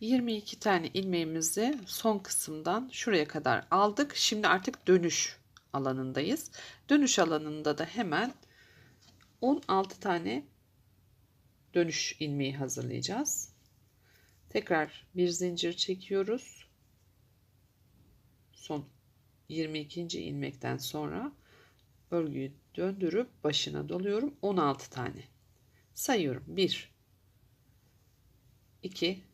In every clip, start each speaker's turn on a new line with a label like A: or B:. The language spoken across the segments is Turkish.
A: 22 tane ilmeğimizi son kısımdan şuraya kadar aldık. Şimdi artık dönüş alanındayız. Dönüş alanında da hemen 16 tane dönüş ilmeği hazırlayacağız. Tekrar bir zincir çekiyoruz. Son 22. ilmekten sonra örgüyü döndürüp başına doluyorum. 16 tane. Sayıyorum. 1 2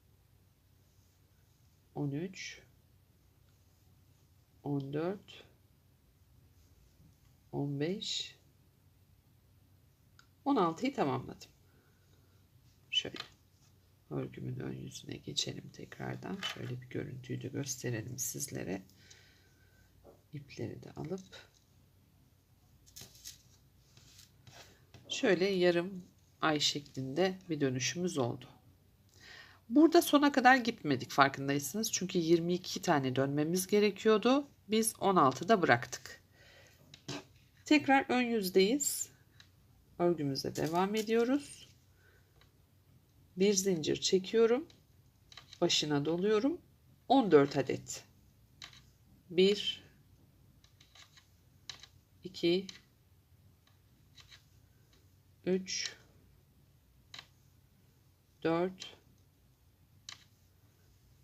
A: 13 14 15 16'yı tamamladım. Şöyle örgümün ön yüzüne geçelim tekrardan. Şöyle bir görüntüyü de gösterelim sizlere. İpleri de alıp şöyle yarım ay şeklinde bir dönüşümüz oldu. Burada sona kadar gitmedik farkındaysanız. Çünkü 22 tane dönmemiz gerekiyordu. Biz 16'da bıraktık. Tekrar ön yüzdeyiz. Örgümüze devam ediyoruz. Bir zincir çekiyorum. Başına doluyorum. 14 adet. 1 2 3 4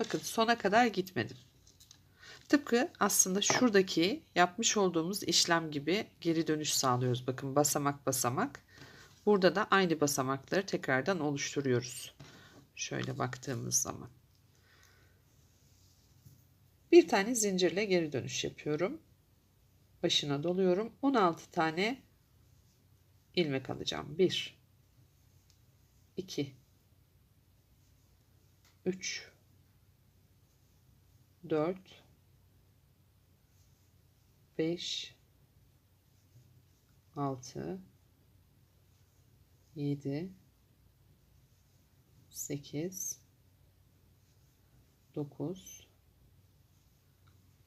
A: bakın sona kadar gitmedim. Tıpkı aslında şuradaki yapmış olduğumuz işlem gibi geri dönüş sağlıyoruz. Bakın basamak basamak. Burada da aynı basamakları tekrardan oluşturuyoruz. Şöyle baktığımız zaman. Bir tane zincirle geri dönüş yapıyorum. Başına doluyorum. 16 tane ilmek alacağım. 1 2 3 4 5 6 7 8 9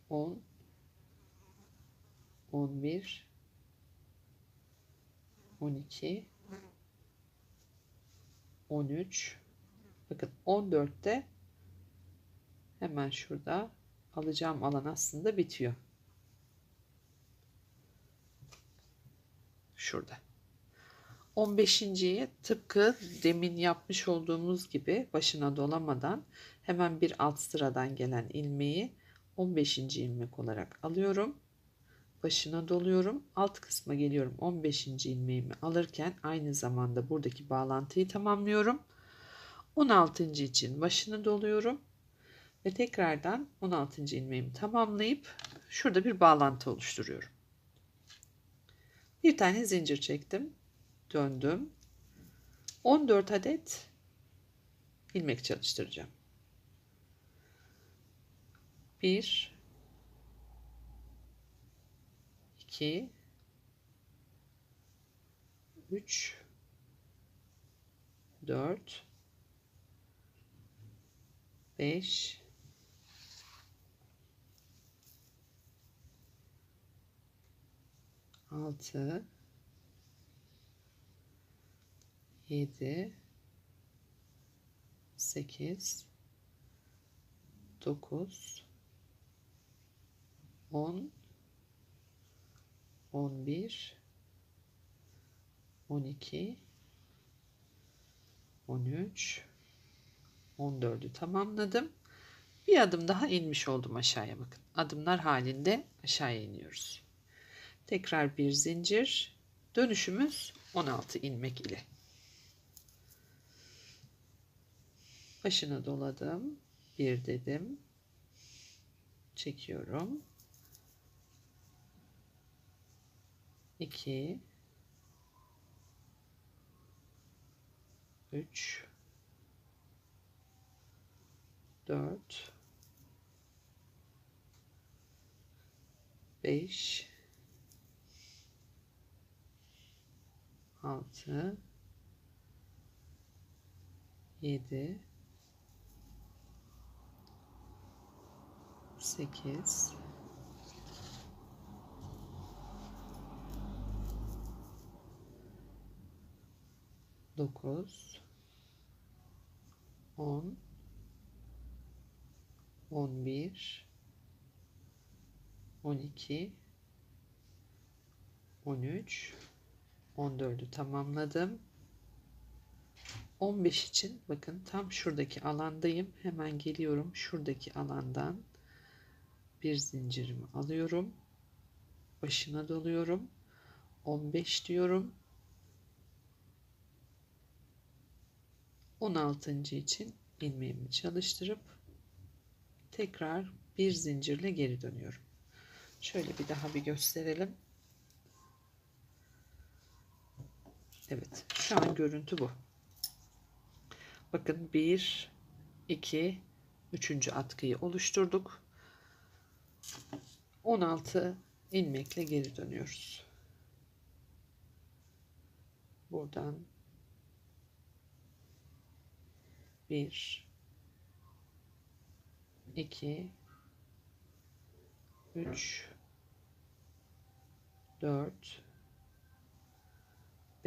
A: 10 11 12 13 bakın 14'te hemen şurada alacağım alan aslında bitiyor. Şurada. 15.yi tıpkı demin yapmış olduğumuz gibi başına dolamadan hemen bir alt sıradan gelen ilmeği 15. ilmek olarak alıyorum. Başına doluyorum. Alt kısma geliyorum. 15. ilmeğimi alırken aynı zamanda buradaki bağlantıyı tamamlıyorum. 16. için başını doluyorum. Ve tekrardan 16. ilmeğimi tamamlayıp şurada bir bağlantı oluşturuyorum. Bir tane zincir çektim. Döndüm. 14 adet ilmek çalıştıracağım. 1 2 3 4 5 6 7 8 9 10 11 12 13 14'ü tamamladım. Bir adım daha inmiş oldum aşağıya bakın. Adımlar halinde aşağıya iniyoruz. Tekrar bir zincir. Dönüşümüz 16 ilmek ile. Başına doladım. Bir dedim. Çekiyorum. 2 3 4 5 6 7 8 9 10 11 12 13 14'ü tamamladım. 15 için bakın tam şuradaki alandayım. Hemen geliyorum. Şuradaki alandan bir zincirimi alıyorum. Başına doluyorum. 15 diyorum. 16. için ilmeğimi çalıştırıp tekrar bir zincirle geri dönüyorum. Şöyle bir daha bir gösterelim. Evet, şu an görüntü bu. Bakın 1 2 3. atkıyı oluşturduk. 16 ilmekle geri dönüyoruz. Buradan 1 2 3 4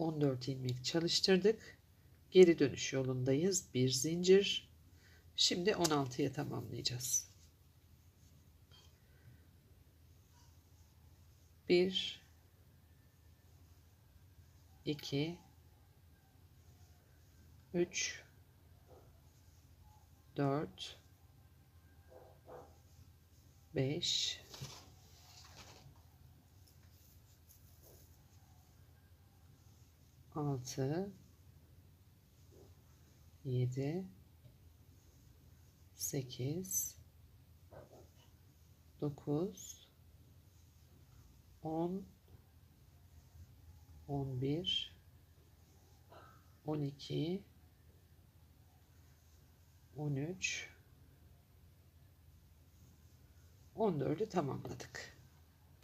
A: 14 ilmek çalıştırdık. Geri dönüş yolundayız. Bir zincir. Şimdi 16'ya tamamlayacağız. 1 2 3 4 5 6 7 8 9 10 11 12 13 14'ü tamamladık.